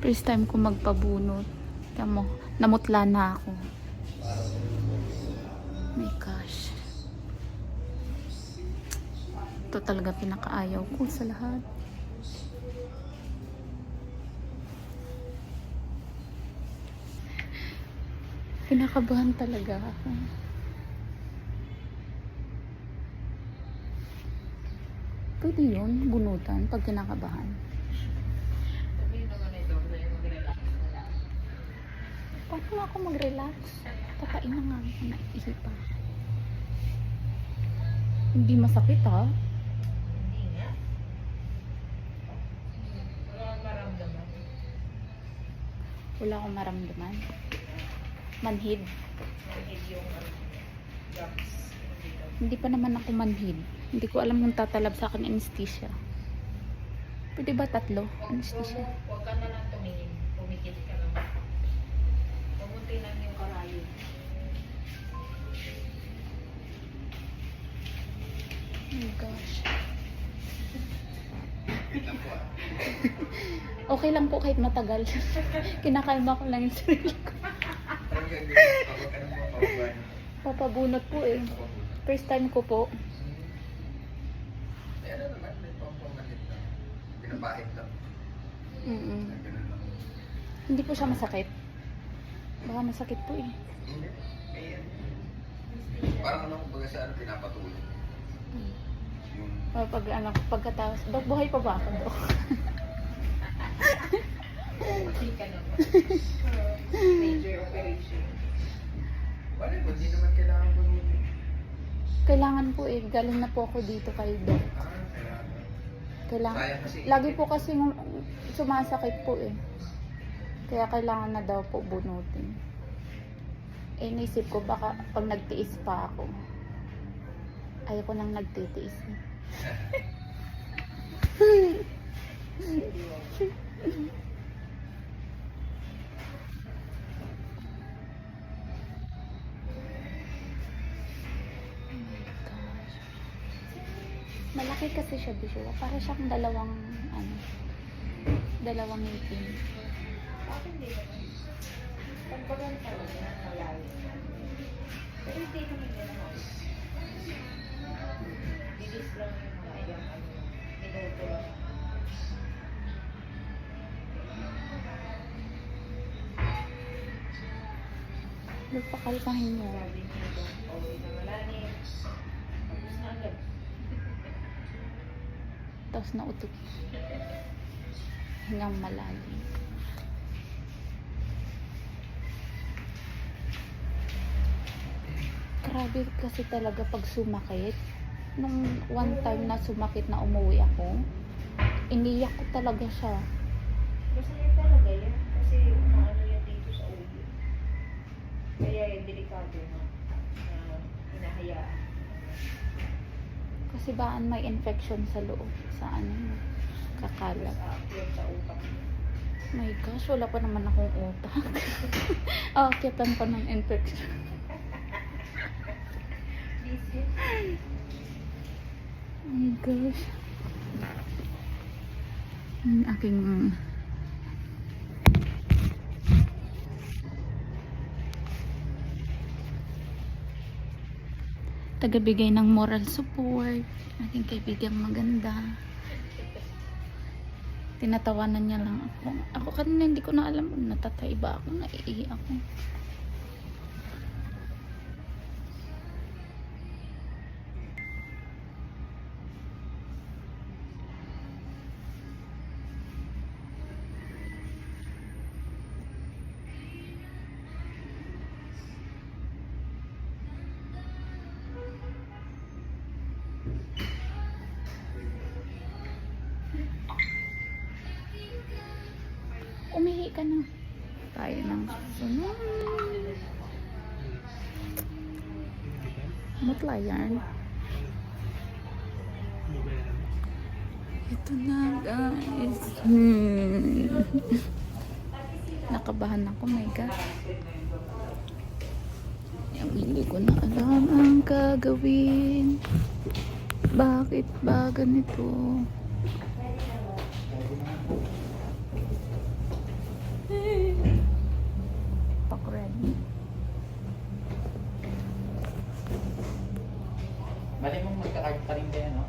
First time ko magpabunot. Tamo, namutla na ako. My gosh. Ito talaga pinakaayaw ko sa lahat. Kinakabahan talaga ako. Pwede yun, bunutan, pag kinakabahan. Paano nga ako mag-relax? Kakain na nga ako na isipan. Hindi masakit ha? Nga. Wala kang maramdaman. Wala akong maramdaman. Manhid. Mahid yung. Hindi pa naman ako manhid. Hindi ko alam kung tatalab sa akin anesthesia. Pwede ba tatlo? Anesthesia. huwag ka na lang tumingin. Pumikit ka lang. Lang yung karayo. Oh my gosh. okay lang po kahit matagal. Kinakalma ko lang yung sarili ko. Papabunot po eh. First time ko po. Ano naman, may pampamahit na. Pinapahit lang. Ganun lang. Hindi po siya masakit. Baka masakit po eh. Parang ano, kumbaga sa ano, pinapatuloy. Yung, O, pag ano, pagkatapos, Dok, buhay pa ba ako, Dok? Major operation. wala, hindi naman kailangan bunutin. Kailangan po eh, galing na po ako dito kay Dok. Ah, kailangan. Lagi po kasi sumasakit po eh. Kaya kailangan na daw po bunutin. Eh, naisip ko baka pag nagtiis pa ako. Ayoko nang nagtitiis. Malaki kasi siya, Bisyo. Para siyang dalawang, ano, dalawang ngipin. Bakit hindi naman? Pagbagan talaga, malalim. Pero hindi naman yan ako. Bilis lang yung mga ilang ano, minuto lang. Mo. Sabi niya doon, pauwi na na agad. Tapos nautot. Hingang malalim. Grabe kasi talaga pag sumakit. Nung one time na sumakit na umuwi ako, iniyak ko talaga siya. Masaya talaga yan. Kasi umaano yan dito sa ulo. Kaya yung delikado na. na hinahayaan. Kasi baan may infection sa loob, sa ano, kakalat. Sa sa utak. My gosh, wala pa naman akong utak. Aakyatan pa ng infection. Busy. Oh my gosh. Yung aking tagabigay ng moral support. Aking kaibigang maganda. Tinatawanan niya lang ako. Ako kanina hindi ko na alam. Natatay ako? Naiiyak ako. Umihi ka na. Tayo ng sunod. Mutla yan. Ito na guys. Hmm. Nakabahan ako, my God. Yung hindi ko na alam ang gagawin. Bakit ba ganito? Mali mong magka-card pa rin kayo, no?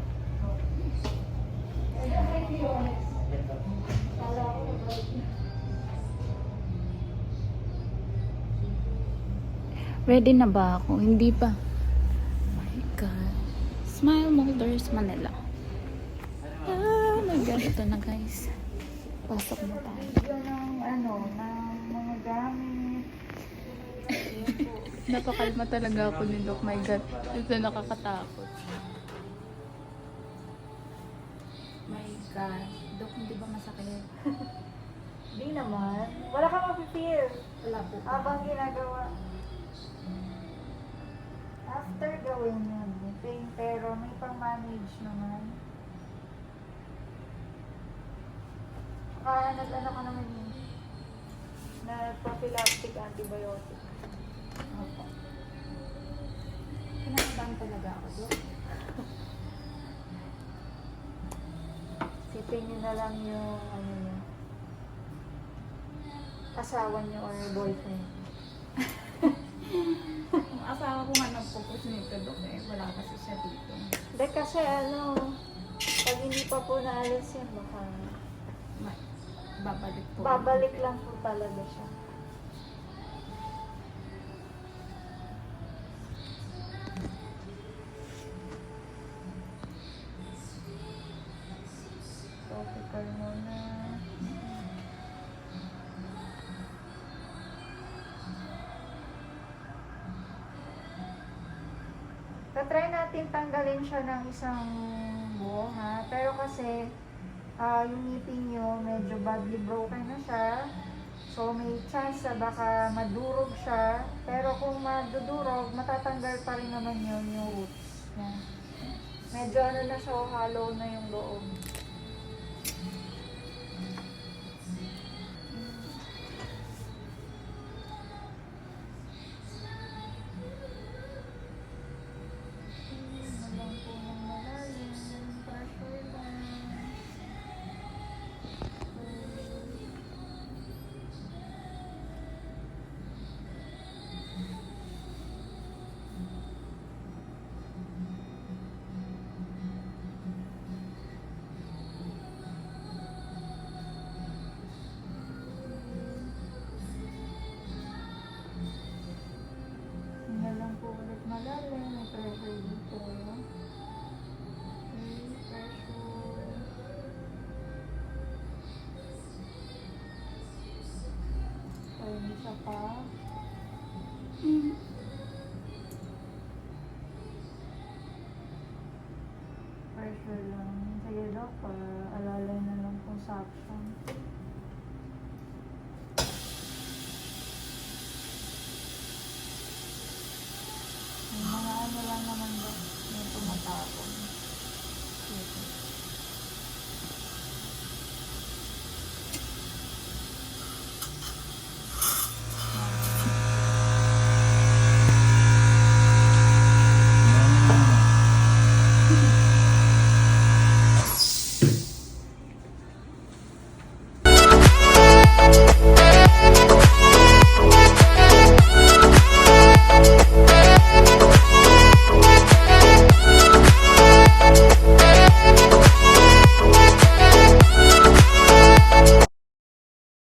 Ready na ba ako? Hindi pa. my God. Smile Molders Manila. Oh my God. Ito na guys. Pasok na tayo. Video ng ano, ng mga gamit. Napakalma talaga ako ni Doc. My God. Ito nakakatakot. My God. Doc, hindi ba masakit? Di naman. Wala kang mapipil. Wala po. Habang ginagawa. After gawin yun, may pain, pero may pang-manage naman. Kaya nag-ano ka naman yun. Na prophylactic antibiotic. Opo. Kinakabahan talaga ako, Doc. Sipin nyo na lang yung ano nyo. Asawa nyo or boyfriend. Ang asawa ko nga nagpupus nito, Doc. Eh, wala kasi siya dito. Hindi kasi ano, pag hindi pa po naalis yan, baka Ma- babalik po. babalik lang po talaga siya. Natin tanggalin siya ng isang buo ha. Pero kasi ah yung ngipin nyo medyo badly broken na siya. So may chance na baka madurog siya. Pero kung madudurog, matatanggal pa rin naman yun yung roots niya. Medyo ano na siya, hollow na yung loob. Pressure. Okay, isa pa. Mm. Pressure lang. Sige daw, para alalay na lang po sa action. May